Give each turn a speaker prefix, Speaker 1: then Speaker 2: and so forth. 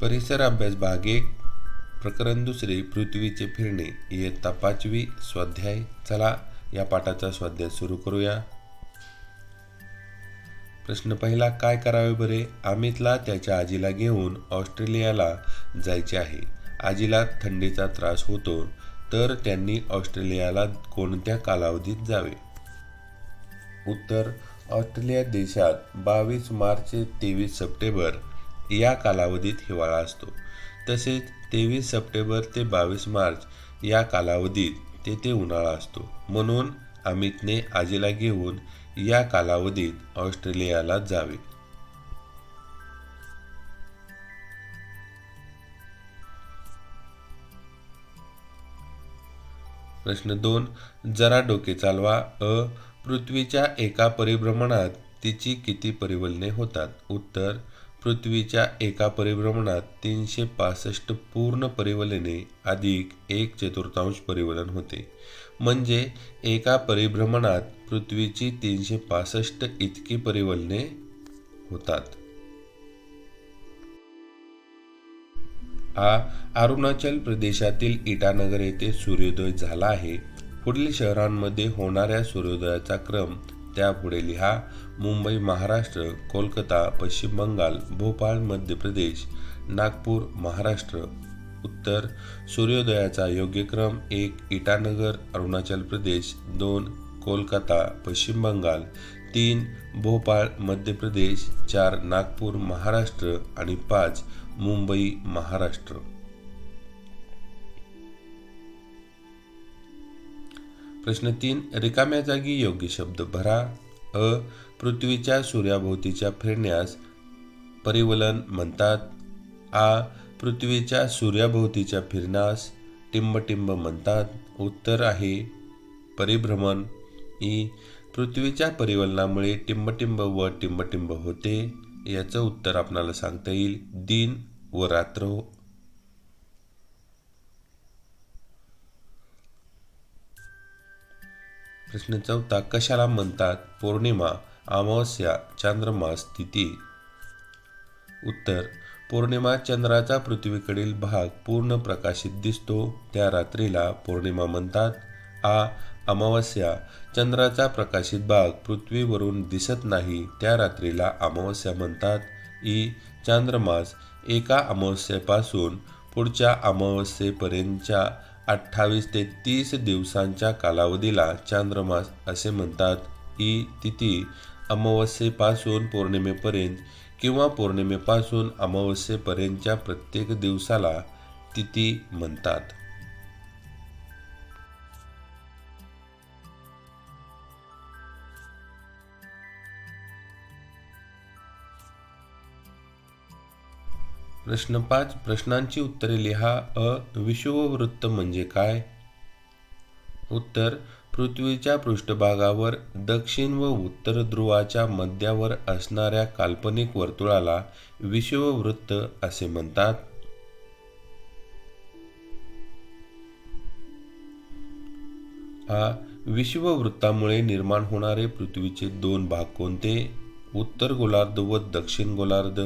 Speaker 1: परिसर अभ्यास भाग एक प्रकरण दुसरे पृथ्वीचे फिरणे इयत्ता पाचवी स्वाध्याय. चला या पाठाचा स्वाध्याय सुरू करूया. प्रश्न पहिला काय करावे बरे? अमितला त्याच्या आजीला घेऊन ऑस्ट्रेलियाला जायचे आहे. आजीला थंडीचा त्रास होतो तर त्यांनी ऑस्ट्रेलियाला कोणत्या कालावधीत जावे? उत्तर ऑस्ट्रेलिया देशात बावीस मार्च ते तेवीस सप्टेंबर या कालावधीत हिवाळा असतो. तसेच तेवीस सप्टेंबर ते बावीस मार्च या कालावधीत तेथे उन्हाळा असतो. म्हणून अमितने आजीला घेऊन या कालावधीत ऑस्ट्रेलियाला जावे. प्रश्न दोन. जरा डोके चालवा. अ. पृथ्वीच्या एका परिभ्रमणात तिची किती परिवलने होतात? उत्तर पृथ्वीच्या एका परिभ्रमणात तीनशे पासष्ट पूर्ण परिवलने अधिक एक चतुर्थांश परिवलन होते. म्हणजे एका परिभ्रमणात पृथ्वीची तीनशे पासष्ट इतकी परिवलने होतात. हा अरुणाचल प्रदेशातील इटानगर येथे सूर्योदय झाला आहे. पुढील शहरांमध्ये होणाऱ्या सूर्योदयाचा क्रम त्यापुढे लिहा मुंबई महाराष्ट्र कोलकाता पश्चिम बंगाल भोपाळ मध्य प्रदेश नागपूर महाराष्ट्र. उत्तर सूर्योदयाचा योग्य क्रम एक इटानगर अरुणाचल प्रदेश. दोन कोलकाता पश्चिम बंगाल. तीन भोपाळ मध्य प्रदेश. चार नागपूर महाराष्ट्र. आणि पाच मुंबई महाराष्ट्र. प्रश्न तीन रिकाम्या जागी योग्य शब्द भरा. अ पृथ्वीच्या सूर्याभोवतीच्या फिरण्यास परिवलन म्हणतात. आ पृथ्वीच्या सूर्याभोवतीच्या फिरण्यास टिंबटिंब म्हणतात. उत्तर आहे परिभ्रमण. ई पृथ्वीच्या परिवलनामुळे टिंबटिंब व टिंबटिंब होते. याचं उत्तर आपणाला सांगता येईल दिन व रात्र. प्रश्न चौथा कशाला म्हणतात? पौर्णिमा अमावस्या चांद्रमास तिथी उत्तर पौर्णिमा चंद्राचा पृथ्वीकडील भाग पूर्ण प्रकाशित दिसतो. त्या रात्रीला पौर्णिमा म्हणतात. आ अमावस्या चंद्राचा प्रकाशित भाग पृथ्वीवरून दिसत नाही. त्या रात्रीला अमावस्या म्हणतात. ई चांद्रमास एका अमावस्येपासून पुढच्या अमावस्येपर्यंतच्या अठ्ठावीस ते तीस दिवसांच्या कालावधीला चांद्रमास असे म्हणतात. ई तिथी अमावस्येपासून पौर्णिमेपर्यंत किंवा पौर्णिमेपासून अमावस्येपर्यंतच्या प्रत्येक दिवसाला तिथी म्हणतात. प्रश्न पाच प्रश्नांची उत्तरे लिहा. अ विषुववृत्त म्हणजे काय? उत्तर पृथ्वीच्या पृष्ठभागावर दक्षिण व उत्तर ध्रुवाच्या मध्यावर असणाऱ्या काल्पनिक वर्तुळाला विषुववृत्त असे म्हणतात. हा विषुववृत्तामुळे निर्माण होणारे पृथ्वीचे दोन भाग कोणते? उत्तर गोलार्ध व दक्षिण गोलार्ध.